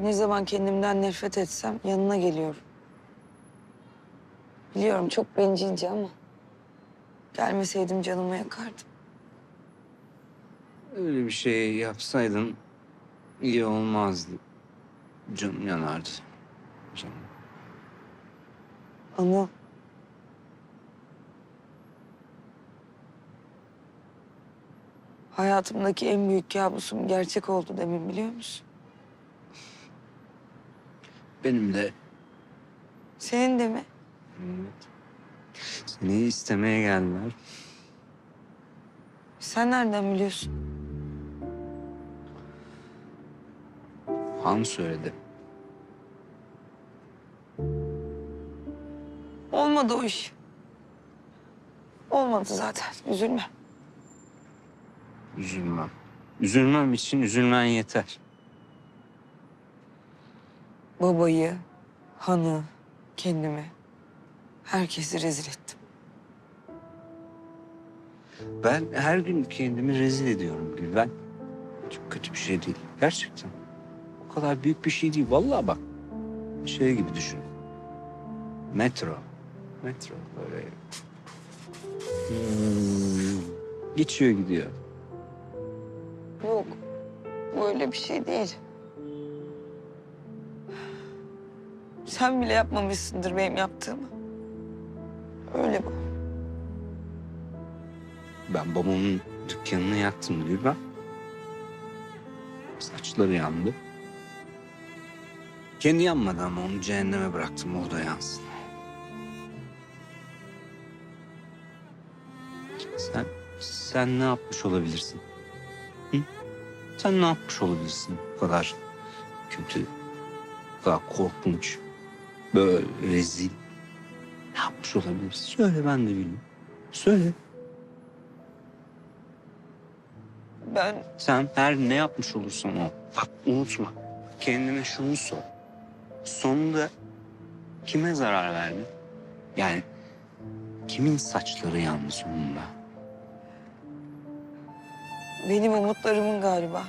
Ne zaman kendimden nefret etsem yanına geliyorum. Biliyorum çok bencilce ama gelmeseydim canımı yakardım. Öyle bir şey yapsaydın iyi olmazdı. Canım yanardı. Canım. Anıl. Hayatımdaki en büyük kabusum gerçek oldu demin biliyor musun? Benim de Senin de mi? evet, seni istemeye geldiler. Sen nereden biliyorsun? Han söyledi. Olmadı o iş. Olmadı zaten. Üzülme. Üzülmem. Üzülmem için üzülmen yeter. Babayı, hanı, kendimi, herkesi rezil ettim. Ben her gün kendimi rezil ediyorum Gülben. Çok kötü bir şey değil. Gerçekten. O kadar büyük bir şey değil. Vallahi bak. Şey gibi düşün. Metro. Metro böyle. Hmm. Geçiyor gidiyor. Yok. Bu öyle bir şey değil. Sen bile yapmamışsındır benim yaptığımı. Öyle bu. Ben babamın dükkanını yaktım Gülben. Saçları yandı. Kendi yanmadı ama onu cehenneme bıraktım. O da yansın. Sen, sen ne yapmış olabilirsin? Hı? Sen ne yapmış olabilirsin? Bu kadar kötü, bu kadar korkunç, böyle rezil. Ne yapmış olabilirsin? Söyle ben de bileyim. Söyle. Ben Sen her ne yapmış olursan ol. Bak unutma. Kendine şunu sor. Sonunda kime zarar verdin? Yani kimin saçları yandı sonunda? benim umutlarımın galiba.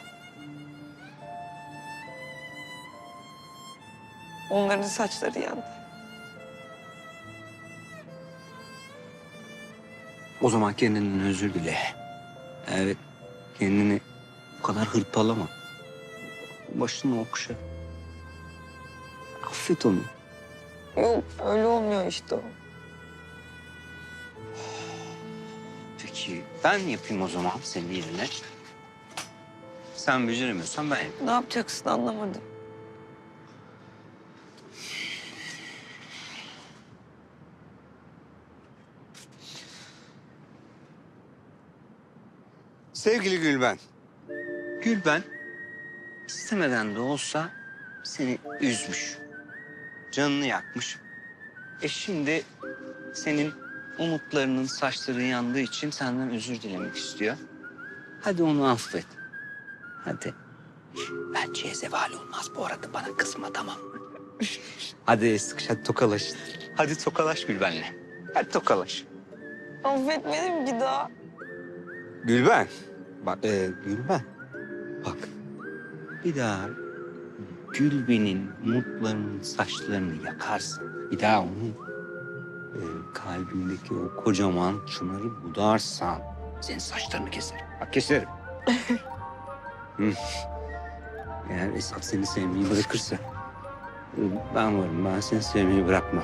Onların saçları yandı. O zaman kendinden özür dile. Evet. Kendini bu kadar hırpalama. Başını okşa. Affet onu. Yok öyle olmuyor işte o. Peki ben yapayım o zaman senin yerine. Sen beceremiyorsan ben yapayım. Ne yapacaksın anlamadım. Sevgili Gülben. Gülben istemeden de olsa seni üzmüş. Canını yakmış. E şimdi senin umutlarının saçları yandığı için senden özür dilemek istiyor. Hadi onu affet. Hadi. Bence zeval olmaz bu arada bana kızma tamam mı? Hadi sıkış hadi tokalaş. Hadi tokalaş Gülben'le. Hadi tokalaş. Affetmedim ki daha. Gülben. Bak e, Gülben. Bak. Bir daha Gülben'in mutlarının saçlarını yakarsın. Bir daha onun e, kalbindeki o kocaman çınarı budarsan senin saçlarını keserim. Bak keserim. Eğer Esat seni sevmeyi bırakırsa ben varım. Ben seni sevmeyi bırakmam.